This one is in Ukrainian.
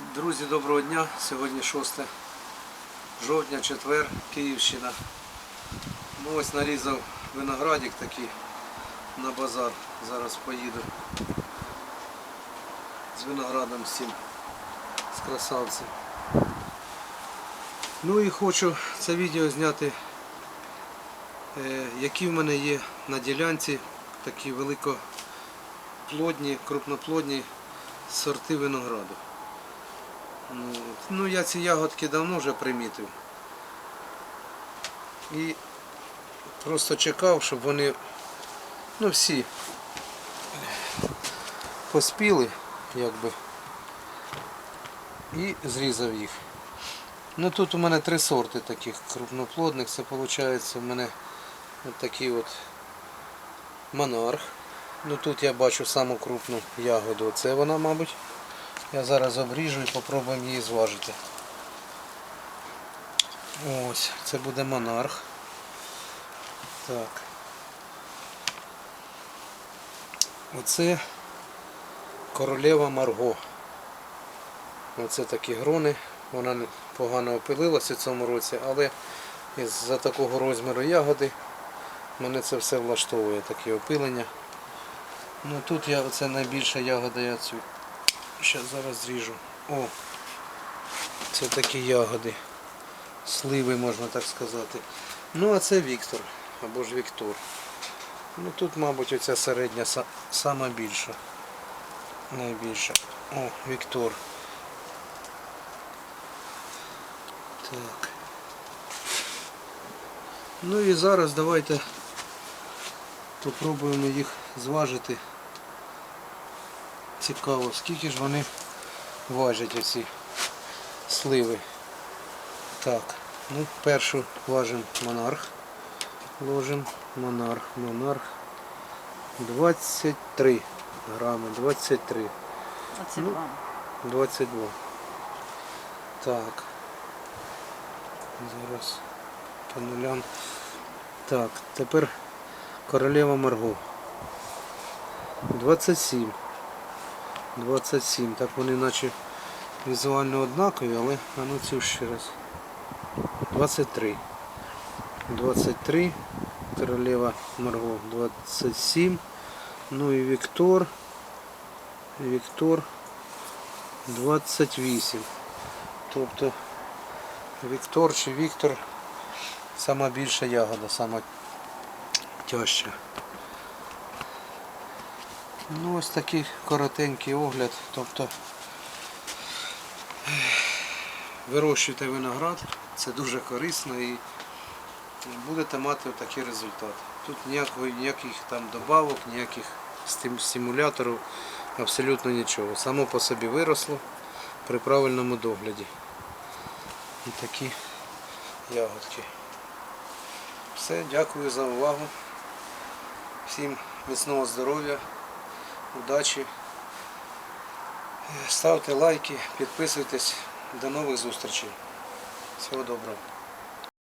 Друзі, доброго дня. Сьогодні 6 жовтня, четвер, Київщина. Ну ось нарізав виноградик такий на базар. Зараз поїду з виноградом всім, з красавцем. Ну і хочу це відео зняти, е, які в мене є на ділянці такі великоплодні, крупноплодні сорти винограду. Ну, я ці ягодки давно вже примітив. І просто чекав, щоб вони ну всі поспіли, якби. І зрізав їх. Ну тут у мене три сорти таких крупноплодних. Це виходить у мене от такий от монарх. Ну тут я бачу саму крупну ягоду. Оце вона, мабуть. Я зараз обріжу і попробуємо її зважити. Ось, це буде монарх. Так. Оце королева Марго. Оце такі грони. Вона погано опилилася в цьому році, але із-за такого розміру ягоди мене це все влаштовує, таке опилення. Ну тут я оце найбільша ягода я цю Щас зараз зріжу. О, це такі ягоди. Сливи, можна так сказати. Ну, а це Віктор. Або ж Віктор. Ну тут, мабуть, оця середня сама більша. Найбільша. О, Віктор. Так. Ну і зараз давайте попробуємо їх зважити. Цікаво, скільки ж вони важать оці сливи. Так, ну першу важимо монарх. Ложимо монарх, монарх. 23 грами, 23, Оце Ну. два. 22. Так. Зараз по нулям. Так, тепер королева Марго. 27. 27. Так вони наче візуально однакові, але а ну цю ще раз. 23. 23. Королева Марго 27. Ну і Віктор. Віктор 28. Тобто Віктор чи Віктор сама більша ягода, сама тяжча. Ну ось такий коротенький огляд. Тобто вирощуйте виноград, це дуже корисно і будете мати такий результат. Тут ніякої, ніяких там добавок, ніяких стимуляторів, абсолютно нічого. Само по собі виросло при правильному догляді. І такі ягодки. Все, дякую за увагу. Всім міцного здоров'я, удачі. Ставте лайки, підписуйтесь. До нових зустрічей. Всього доброго.